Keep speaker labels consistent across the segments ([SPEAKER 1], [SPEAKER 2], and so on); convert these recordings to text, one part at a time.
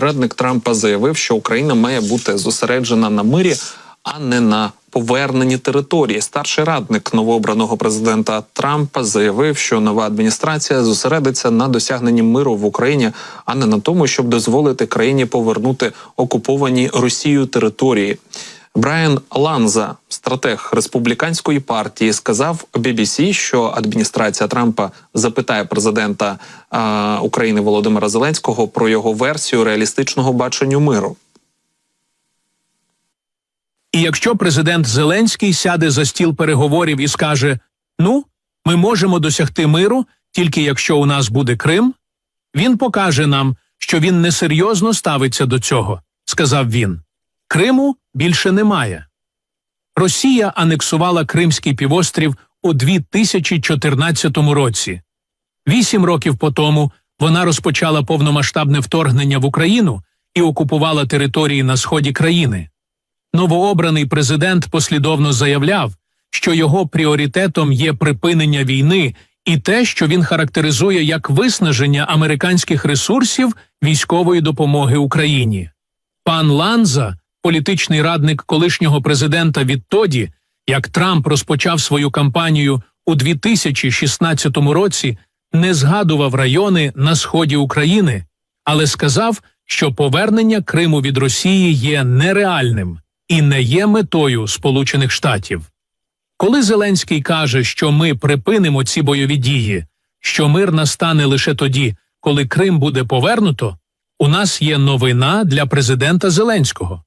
[SPEAKER 1] Радник Трампа заявив, що Україна має бути зосереджена на мирі, а не на поверненні території. Старший радник новообраного президента Трампа заявив, що нова адміністрація зосередиться на досягненні миру в Україні, а не на тому, щоб дозволити країні повернути окуповані Росією території. Брайан Ланза, стратег республіканської партії, сказав BBC, що адміністрація Трампа запитає президента а, України Володимира Зеленського про його версію реалістичного бачення миру.
[SPEAKER 2] І якщо президент Зеленський сяде за стіл переговорів і скаже: Ну, ми можемо досягти миру, тільки якщо у нас буде Крим, він покаже нам, що він несерйозно ставиться до цього, сказав він. Криму більше немає. Росія анексувала Кримський півострів у 2014 році. Вісім років по тому вона розпочала повномасштабне вторгнення в Україну і окупувала території на сході країни. Новообраний президент послідовно заявляв, що його пріоритетом є припинення війни і те, що він характеризує як виснаження американських ресурсів військової допомоги Україні. Пан Ланза, політичний радник колишнього президента відтоді, як Трамп розпочав свою кампанію у 2016 році, не згадував райони на сході України, але сказав, що повернення Криму від Росії є нереальним і не є метою Сполучених Штатів. Коли Зеленський каже, що ми припинимо ці бойові дії, що мир настане лише тоді, коли Крим буде повернуто, у нас є новина для президента Зеленського.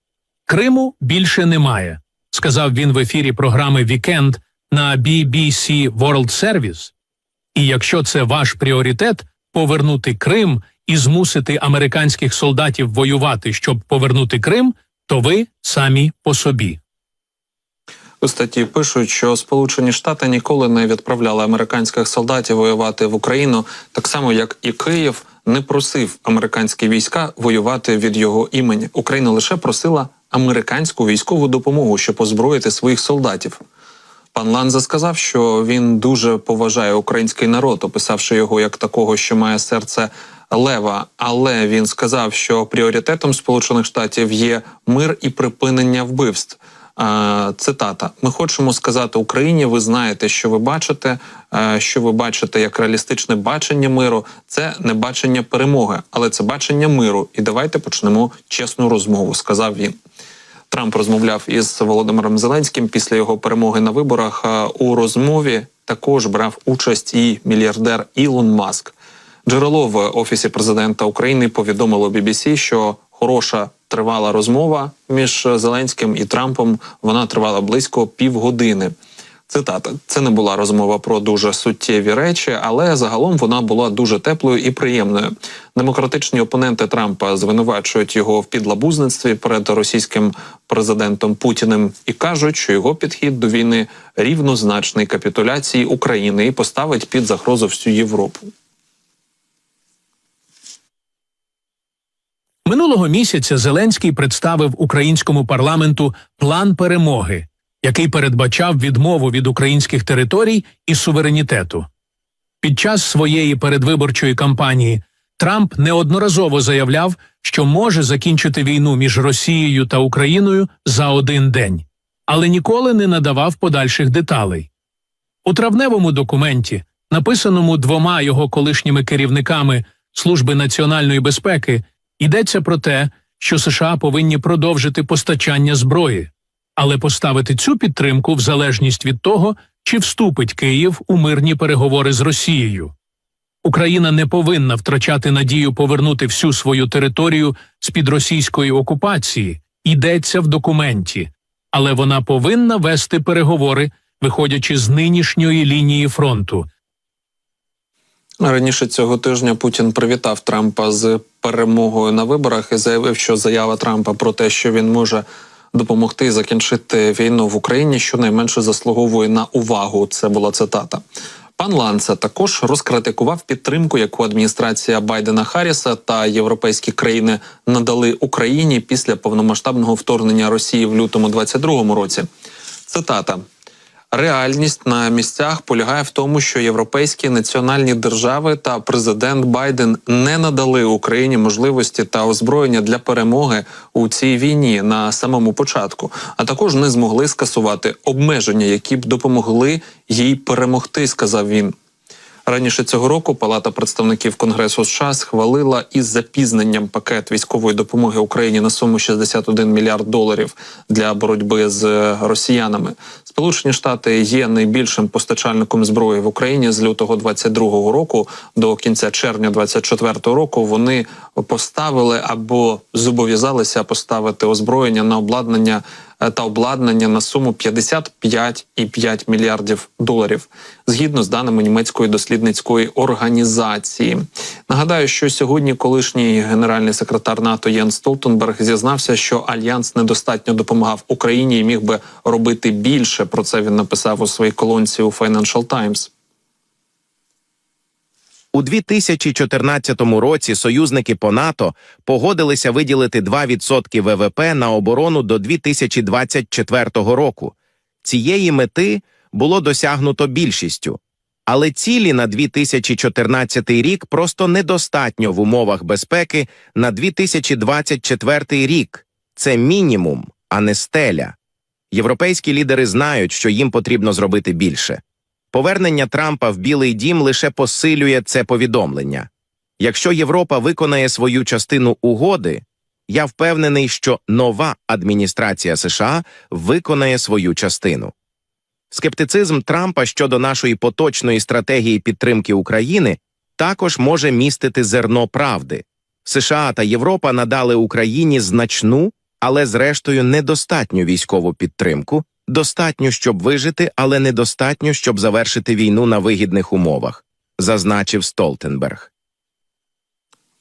[SPEAKER 2] Криму більше немає, сказав він в ефірі програми Вікенд на BBC World Service. І якщо це ваш пріоритет повернути Крим і змусити американських солдатів воювати, щоб повернути Крим, то ви самі по собі.
[SPEAKER 1] У статті пишуть, що Сполучені Штати ніколи не відправляли американських солдатів воювати в Україну, так само як і Київ не просив американські війська воювати від його імені. Україна лише просила американську військову допомогу, щоб озброїти своїх солдатів. Пан Ланза сказав, що він дуже поважає український народ, описавши його як такого, що має серце лева. Але він сказав, що пріоритетом Сполучених Штатів є мир і припинення вбивств. Цитата: Ми хочемо сказати Україні. Ви знаєте, що ви бачите, що ви бачите як реалістичне бачення миру. Це не бачення перемоги, але це бачення миру. І давайте почнемо чесну розмову. Сказав він. Трамп розмовляв із Володимиром Зеленським після його перемоги на виборах. У розмові також брав участь і мільярдер Ілон Маск. Джерело в офісі президента України повідомило BBC, що хороша тривала розмова між Зеленським і Трампом. Вона тривала близько півгодини. Цитата: це не була розмова про дуже суттєві речі, але загалом вона була дуже теплою і приємною. Демократичні опоненти Трампа звинувачують його в підлабузництві перед російським президентом Путіним і кажуть, що його підхід до війни рівнозначний капітуляції України і поставить під загрозу всю Європу.
[SPEAKER 2] Минулого місяця Зеленський представив українському парламенту план перемоги, який передбачав відмову від українських територій і суверенітету. Під час своєї передвиборчої кампанії Трамп неодноразово заявляв, що може закінчити війну між Росією та Україною за один день, але ніколи не надавав подальших деталей. У травневому документі, написаному двома його колишніми керівниками Служби національної безпеки, йдеться про те, що США повинні продовжити постачання зброї, але поставити цю підтримку в залежність від того, чи вступить Київ у мирні переговори з Росією. Україна не повинна втрачати надію повернути всю свою територію з під російської окупації, йдеться в документі, але вона повинна вести переговори, виходячи з нинішньої лінії фронту.
[SPEAKER 1] Раніше цього тижня Путін привітав Трампа з перемогою на виборах і заявив, що заява Трампа про те, що він може допомогти закінчити війну в Україні, щонайменше заслуговує на увагу. Це була цитата. Пан Ланце також розкритикував підтримку, яку адміністрація Байдена Харріса та європейські країни надали Україні після повномасштабного вторгнення Росії в лютому 22-му році. Цитата. Реальність на місцях полягає в тому, що європейські національні держави та президент Байден не надали Україні можливості та озброєння для перемоги у цій війні на самому початку, а також не змогли скасувати обмеження, які б допомогли їй перемогти, сказав він. Раніше цього року Палата представників Конгресу США схвалила із запізненням пакет військової допомоги Україні на суму 61 мільярд доларів для боротьби з е, росіянами. Сполучені Штати є найбільшим постачальником зброї в Україні з лютого 22-го року до кінця червня 24-го року. Вони поставили або зобов'язалися поставити озброєння на обладнання та обладнання на суму 55,5 мільярдів доларів, згідно з даними німецької дослідницької організації. Нагадаю, що сьогодні колишній генеральний секретар НАТО Єн Столтенберг зізнався, що альянс недостатньо допомагав Україні і міг би робити більше. Про це він написав у своїй колонці у Financial Times.
[SPEAKER 3] У 2014 році союзники по НАТО погодилися виділити 2% ВВП на оборону до 2024 року. Цієї мети було досягнуто більшістю. Але цілі на 2014 рік просто недостатньо в умовах безпеки на 2024 рік. Це мінімум, а не стеля. Європейські лідери знають, що їм потрібно зробити більше. Повернення Трампа в Білий дім лише посилює це повідомлення. Якщо Європа виконає свою частину угоди, я впевнений, що нова адміністрація США виконає свою частину. Скептицизм Трампа щодо нашої поточної стратегії підтримки України також може містити зерно правди. США та Європа надали Україні значну, але зрештою недостатню військову підтримку, достатньо, щоб вижити, але недостатньо, щоб завершити війну на вигідних умовах, зазначив Столтенберг.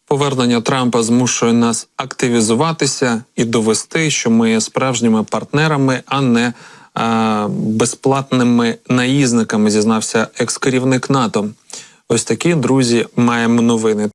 [SPEAKER 1] Повернення Трампа змушує нас активізуватися і довести, що ми є справжніми партнерами, а не а, безплатними наїзниками, зізнався екс-керівник НАТО. Ось такі друзі маємо новини.